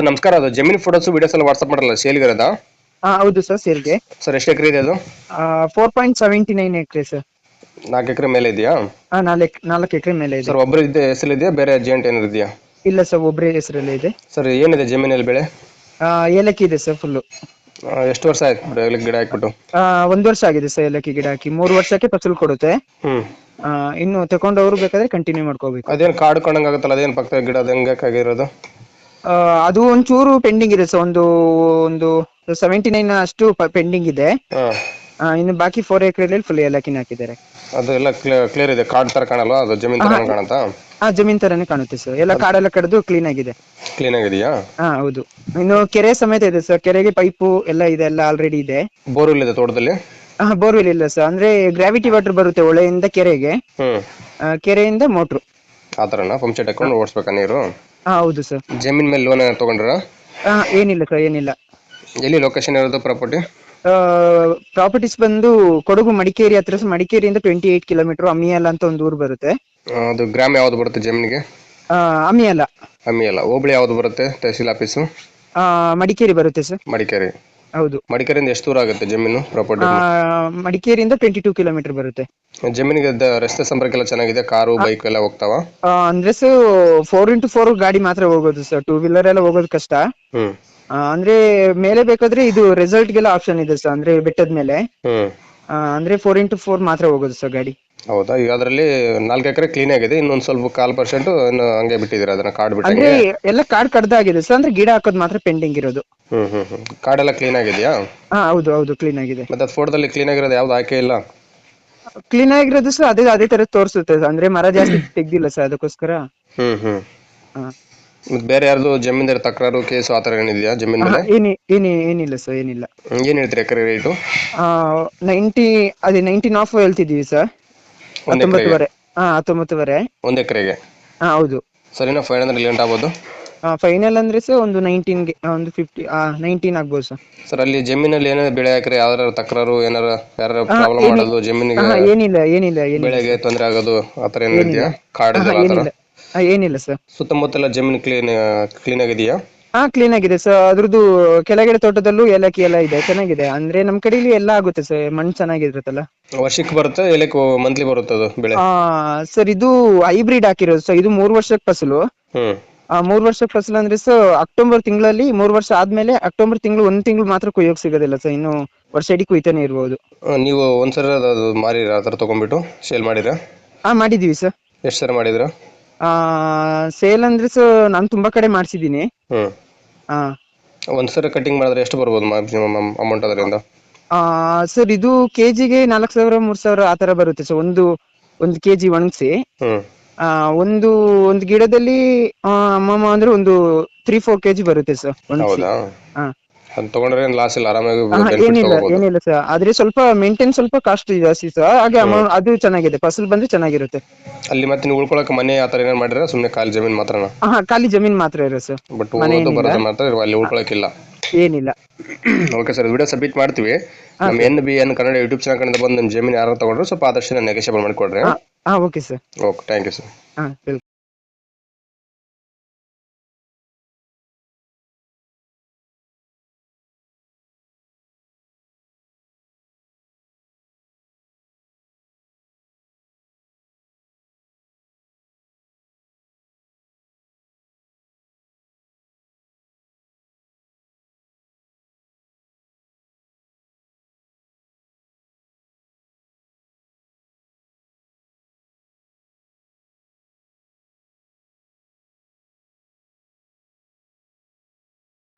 Sir ನಮಸ್ಕಾರ. ಅದು ಜಮೀನ್ ಫೋಟೋಸ್ ವಿಡಿಯೋಸ್ ಎಲ್ಲ ವಾಟ್ಸ್ಆಪ್ ಮಾಡಲ್ಲ ಸೇಲ್ಗಿರೋದಾ? ಹಾ ಹೌದು ಸರ್ ಸೇಲ್ಗೆ. ಸರ್ ಎಷ್ಟು ಎಕರೆ ಇದೆ ಅದು? Four point seventy nine acre sir. ನಾಲ್ಕು ಎಕರೆ ಮೇಲೆ ಇದೆಯಾ? ಹಾ ನಾಲ್ಕು ನಾಲ್ಕು ಎಕರೆ ಮೇಲೆ ಇದೆ. ಸರ್ ಒಬ್ಬರು ಇದೆ ಹೆಸರು ಇದೆಯಾ ಬೇರೆ ಅರ್ಜೆಂಟ್ ಏನಾದ್ರು ಇದೆಯಾ? ಇಲ್ಲ ಸರ್ ಒಬ್ಬರೇ ಹೆಸರಲ್ಲೇ ಇದೆ. ಸರ್ ಏನಿದೆ ಜಮೀನಲ್ಲಿ ಬೆಳೆ? ಆ, ಏಲಕ್ಕಿ ಇದೆ ಸರ್ ಫುಲ್ಲು ಎಷ್ಟು ವರ್ಷ ಆಯ್ತು ಬೆಳೆ ಗಿಡ ಹಾಕ್ಬಿಟ್ಟು? ಒಂದು ವರ್ಷ ಆಗಿದೆ ಸರ್ ಏಲಕ್ಕಿ ಗಿಡ ಹಾಕಿ. ಮೂರು ವರ್ಷಕ್ಕೆ ಫಸಲು ಕೊಡುತ್ತೆ. ಹ್ಮ್. ಆ, ಇನ್ನು ತಗೊಂಡವರು ಬೇಕಾದ್ರೆ ಕಂಟಿನ್ಯೂ ಮಾಡ್ಕೋಬೇಕು. ಅದೇನು ಕಾಡು ಕಂಡಂಗೆ ಆಗುತ್ತಲ್ಲ ಅದೇನು ಪಕ್ಕದ ಗಿಡ ಅದು ಹೆಂಗೆ ಆಗಿರೋದು ಅದು ಒಂಚೂರು ಪೆಂಡಿಂಗ್ ಇದೆ ಸರ್. ಒಂದು ಒಂದು ಸೆವೆಂಟಿ ನೈನ್ ಅಷ್ಟು ಪೆಂಡಿಂಗ್ ಇದೆ. ಹಾಂ. ಆ, ಇನ್ನು ಬಾಕಿ ಫೋರ್ ಎಕರೆಯಲ್ಲಿ ಫುಲ್ ಏಲಕ್ಕಿನ ಹಾಕಿದ್ದಾರೆ. ಅದು ಎಲ್ಲ ಕ್ಲಿಯರ್ ಇದೆ. ಕಾಡ್ ತರ ಕಾಣಲ್ವಾ? ಅದು ಜಮೀನ್ ತರ ಕಾಣುತ್ತಾ? ಆ ಜಮೀನ್ ತರನೇ ಕಾಣುತ್ತೆ ಸರ್. ಎಲ್ಲ ಕಾಡೆಲ್ಲ ಕಡ್ದು ಕ್ಲೀನ್ ಆಗಿದೆ. ಕ್ಲೀನ್ ಆಗಿದೆಯಾ? ಹಾ ಹೌದು. ಇನ್ನು ಕೆರೆ ಸಮೇತ ಇದೆ ಸರ್. ಕೆರೆಗೆ ಪೈಪು ಎಲ್ಲ ಇದೆ ಎಲ್ಲ ಆಲ್ರೆಡಿ ಇದೆ. ಬೋರ್ವೆಲ್ ಇದೆ ತೋಟದಲ್ಲಿ? ಬೋರ್ವೆಲ್ ಇಲ್ಲ ಸರ್. ಅಂದ್ರೆ ಗ್ರಾವಿಟಿ ವಾಟರ್ ಬರುತ್ತೆ ಹೊಳೆಯಿಂದ ಕೆರೆಗೆ. ಹ್ಮ್. ಆ, ಕೆರೆಯಿಂದ ಮೋಟ್ರು ಆ ಥರನಾ ಪಂಪ್ ಸೆಟ್ ಹಾಕೊಂಡು ಓಡಿಸ್ಬೇಕಾ ನೀರು? ಹಾ ಹೌದು ಸರ್. ಜಮೀನ್ ಮೇಲೆ ಲೋನ್ ತಗೊಂಡ್ರ? ಹಾ ಏನಿಲ್ಲ ಸರ್ ಏನಿಲ್ಲ. ಎಲ್ಲಿ ಲೊಕೇಶನ್ ಇರೋದು ಪ್ರಾಪರ್ಟಿ ಪ್ರಾಪರ್ಟೀಸ್ ಬಂದು ಕೊಡಗು ಮಡಿಕೇರಿ ಹತ್ರ ಸರ್. ಮಡಿಕೇರಿಯಿಂದ ಟ್ವೆಂಟಿ ಏಟ್ ಕಿಲೋಮೀಟರ್ ಅಮಿಯಾಲ ಅಂತ ಒಂದು ಊರು ಬರುತ್ತೆ. ಅದು ಗ್ರಾಮ ಯಾವ್ದು ಬರುತ್ತೆ ಜಮೀನಿಗೆ? ಆ, ಅಮಿಯಾಲ ಅಮ್ಮಿ ಅಲ್ಲ ಹೋಬಳಿ ಯಾವ್ದು ಬರುತ್ತೆ? ತಹಸೀಲ್ ಆಫೀಸ್? ಆ, ಮಡಿಕೇರಿ ಬರುತ್ತೆ ಸರ್. ಮಡಿಕೇರಿ. ಹೌದು. ಮಡಿಕೇರಿಯಿಂದ ಎಷ್ಟು ದೂರ ಆಗುತ್ತೆ ಜಮೀನು ಪ್ರಾಪರ್ಟಿ ಆ, ಮಡಿಕೇರಿಯಿಂದ ಟ್ವೆಂಟಿ ಟೂ ಕಿಲೋಮೀಟರ್ ಬರುತ್ತೆ. ಜಮೀನಿಗೆ ದ- ರಸ್ತೆ ಸಂಪರ್ಕ ಎಲ್ಲ ಚೆನ್ನಾಗಿದೆ ಕಾರು ಬೈಕ್ ಎಲ್ಲ ಹೋಗ್ತಾವ? ಆ, ಅಂದ್ರೆ ಸರ್ ಫೋರ್ ಇಂಟು ಫೋರ್ ಗಾಡಿ ಮಾತ್ರ ಹೋಗೋದು ಸರ್. ಟೂ ವೀಲರ್ ಎಲ್ಲ ಹೋಗೋದು ಕಷ್ಟ. ಹ್ಮ್. ಆ, ಅಂದ್ರೆ ಮೇಲೆ ಬೇಕಾದ್ರೆ ಇದು ರೆಸಲ್ಟ್ ಗೆಲ್ಲ ಆಪ್ಷನ್ ಇದೆ ಸರ್ ಅಂದ್ರೆ ಬೆಟ್ಟದ ಮೇಲೆ. ಹ್ಮ್. ಆ, ಅಂದ್ರೆ ಫೋರ್ ಇಂಟು ಫೋರ್ ಮಾತ್ರ ಹೋಗೋದು ಸರ್ ಗಾಡಿ. ಹೌದಾ? ಈಗ ಅದರಲ್ಲಿ ನಾಲ್ಕು ಎಕರೆ ಕ್ಲೀನ್ ಆಗಿದೆ ಇನ್ನೊಂದು ಸ್ವಲ್ಪ ಕಾಲ್ ಪರ್ಸೆಂಟ್ ಇನ್ನು ಹಂಗೆ ಬಿಟ್ಟಿದ್ದೀರಾ ಅದನ್ನ ಕಾಡು ಅಂದ್ರೆ ಬಿಟ್ಟಂಗೆ ಎಲ್ಲ ಕಾಡ್ ಕಡ್ದಾಗಿದೆ ಸರ್ ಅಂದ್ರೆ ಗಿಡ ಹಾಕೋದು ಮಾತ್ರ ಪೆಂಡಿಂಗ್ ಇರೋದು. ಹ್ಮ್ ಹ್ಮ್ ಹ್ಮ್. ಕಾಡೆಲ್ಲ ಕ್ಲೀನ್ ಆಗಿದೆಯಾ? ಹಾ ಹೌದು ಹೌದು ಕ್ಲೀನ್ ಆಗಿದೆ. ಮತ್ತೆ ಅದು ಫೋಟೋದಲ್ಲಿ ಕ್ಲೀನ್ ಆಗಿರೋದು ಯಾವ್ದು ಹಾಕೇ ಇಲ್ಲ? ಕ್ಲೀನ್ ಆಗಿರೋದು ಸರ್ ಅದೇ ಅದೇ ತರ ತೋರಿಸುತ್ತೆ sir. ಅಂದ್ರೆ ಮರ ಜಾಸ್ತಿ ತೆಗ್ದಿಲ್ಲ ಸರ್ ಅದಕ್ಕೋಸ್ಕರ. ಹ್ಮ್ ಹ್ಮ್. ಹಾ. ಮತ್ತೆ ಬೇರೆ ಯಾರ್ದು ಜಮೀನ್ದಾರ ತಕರಾರು ಕೇಸು ಆ ಥರ ಏನಿದೆಯಾ ಜಮೀನ್ ಮೇಲೆ ಏನಿ ಏನಿ ಏನಿಲ್ಲ ಸರ್ ಏನಿಲ್ಲ. ಏನ್ ಹೇಳ್ತೀರಿ ಎಕರೆ ರೇಟು ನೈಂಟಿ ಅದೇ ನೈನ್ಟೀನ್ ಆಫ್ ಹೇಳ್ತಿದೀವಿ ಸರ್. ಒಂದ್ ಎಕರೆಗೆ? ಹತ್ತೊಂಬತ್ತುವರೆ. ಹಾ ಹತ್ತೊಂಬತ್ತುವರೆ. ಒಂದ್ ಎಕರೆಗೆ? ಹಾ ಹೌದು. ಸರಿನಾ ಫೈವ್ ಹಂಡ್ರೆಡ್ ಲೇಟ್ ಆಗ್ಬೋದು? ಫೈನಲ್ ಅಂದ್ರೆ ಸರ್ ಒಂದು ನೈನ್ಟೀನ್ಗೆ ಒಂದು ಫಿಫ್ಟಿ ನೈನ್ಟೀನ್ ಆಗ್ಬೋದು ಸರ್. ಸರ್ ಅಲ್ಲಿ ಜಮೀನಲ್ಲಿ ಏನಾದ್ರು ಬೆಳೆ ಹಾಕ್ರೆ ಯಾವ್ದಾರ ತಕರಾರು ಏನಾರ ಯಾರು ಪ್ರಾಬ್ಲಮ್ ಮಾಡೋದು ಜಮೀನಿಗೆ ಹಾ ಏನಿಲ್ಲ ಏನಿಲ್ಲ ಏನಿಲ್ಲ. ಬೆಳೆಗೆ ತೊಂದರೆ ಆಗೋದು ಆ ಥರ ಆ ಏನಿಲ್ಲ. ಹಾ, ಏನಿಲ್ಲ ಸರ್. ಸುತ್ತಮುತ್ತಲ ಜಮೀನು ಕ್ಲೀನ್ ಕ್ಲೀನ್ ಆಗಿದೆಯಾ? ಹಾ ಕ್ಲೀನ್ ಆಗಿದೆ ಸರ್ ಅದ್ರದ್ದು ಕೆಳಗಡೆ ತೋಟದಲ್ಲೂ ಏಲಕ್ಕಿ ಎಲ್ಲ ಇದೆ. ಚೆನ್ನಾಗಿದೆ. ಅಂದ್ರೆ ನಮ್ ಕಡೆಯಲ್ಲಿ ಎಲ್ಲ ಆಗುತ್ತೆ ಸರ್ ಮಣ್ಣು ಚೆನ್ನಾಗಿರುತ್ತಲ್ಲ? ವರ್ಷಕ್ಕೆ ಬರುತ್ತೆ ಏಲಕ್ಕಿ ಮಂತ್ಲಿ ಬರುತ್ತೆ ಅದು ಬೆಳೆ? ಆ ಸರ್ ಇದು ಹೈಬ್ರಿಡ್ ಹಾಕಿರೋದು ಸರ್ ಇದು ಮೂರ್ ವರ್ಷಕ್ಕೆ ಫಸಲು. ಹ್ಮ್. ಆ ಮೂರ್ ವರ್ಷಕ್ ಫಸಲು ಅಂದ್ರೆ ಸರ್ ಅಕ್ಟೋಬರ್ ತಿಂಗಳಲ್ಲಿ ಮೂರ್ ವರ್ಷ ಆದ್ಮೇಲೆ ಅಕ್ಟೋಬರ್ ತಿಂಗಳು ಒಂದ್ ತಿಂಗಳು ಮಾತ್ರ ಕೊಯ್ಯೋಕ್ ಸಿಗೋದಿಲ್ಲ ಸರ್ ಇನ್ನು ವರ್ಷ ಇಡೀ ಕುಯ್ತಾನೆ ಇರ್ಬೋದು. ಆ, ನೀವು ಒಂದ್ಸರಿ ಅದು ಮಾರಿರ ಆ ಥರ ತೊಗೊಂಡ್ಬಿಟ್ಟು ಸೇಲ್ ಮಾಡಿರ ಹಾ ಮಾಡಿದೀವಿ ಸರ್ ಎಷ್ಟು ಸರಿ ಮಾಡಿದ್ರ? ಆ ಸೇಲ್ ಅಂದ್ರೆ ಸೊ ನಾನು ತುಂಬಾ ಕಡೆ ಮಾಡ್ಸಿದೀನಿ ಹ್ಮ್. ಹಾ ಒಂದ್ಸರಿ ಕಟಿಂಗ್ ಮಾಡಿದ್ರೆ ಎಷ್ಟು ಬರ್ಬೋದು ಮ್ಯಾಕ್ಸಿಮಮ್ ಅಮೌಂಟ್ ಅದರಿಂದ? ಆ ಸರ್ ಇದು ಕೆಜಿಗೆ ನಾಲ್ಕು ಸಾವಿರ ಮೂರ್ ಸಾವಿರ ಆ ತರ ಬರುತ್ತೆ ಸರ್ ಒಂದು ಒಂದು ಕೆಜಿ ಒಣಗಿಸಿ. ಆ ಒಂದು ಒಂದು ಗಿಡದಲ್ಲಿ ಆ, ಅಮ್ಮಮ್ಮ ಅಂದ್ರೆ ಒಂದು ತ್ರೀ ಫೋರ್ ಕೆಜಿ ಬರುತ್ತೆ ಸರ್ ಒಣಗಿಸಿ. ಹೌದಾ? ಹಾ ಅದು ತಗೊಂಡ್ರೆ ಏನು ಲಾಸ್ ಇಲ್ಲ ಆರಾಮಾಗಿ ಏನಿಲ್ಲ ತಗೋಬಹುದು ಏನಿಲ್ಲ ಸರ್ ಆದ್ರೆ ಸ್ವಲ್ಪ ಮೇಂಟೈನ್ ಸ್ವಲ್ಪ ಕಾಸ್ಟ್ ಜಾಸ್ತಿ ಸರ್ ಹಾಗೆ ಅಮೌಂಟ್ ಅದು ಚೆನ್ನಾಗಿದೆ ಫಸಲ್ ಬಂದ್ರೆ ಚೆನ್ನಾಗಿರುತ್ತೆ. ಅಲ್ಲಿ ಮತ್ತೆ ನೀವು ಉಳ್ಕೊಳಕ್ ಮನೆ ಆ ತರ ಏನಾರು ಮಾಡಿದ್ರೆ ಸುಮ್ಮನೆ ಖಾಲಿ ಜಮೀನ್ ಮಾತ್ರನಾ? ಹಾ ಖಾಲಿ ಜಮೀನ್ ಮಾತ್ರ ಇರೋ ಸರ್ ಬಟ್ ಹೋಗೋದು ಬರೋದು ಮಾತ್ರ ಅಲ್ಲಿ ಉಳ್ಕೊಳಕ್ಕಿಲ್ಲ. ಏನಿಲ್ಲ. ಓಕೆ ಸರ್ ವಿಡಿಯೋ ಸಬ್ಮಿಟ್ ಮಾಡ್ತೀವಿ. ನಮ್ಮ N B N Kannada YouTube channel ಕಡೆಯಿಂದ ಬಂದು ಜಮೀನ್ ಜಮೀನು ಯಾರು ತಗೊಂಡ್ರೆ ಸ್ವಲ್ಪ ಆದರ್ಶನ ನೆಗೆಷಿಯಬಲ್ ಮಾಡಿಕೊಡ್ರಿ. ಹಾ okay sir okay thank you sir ಹಾ ವೆಲ್ಕಮ್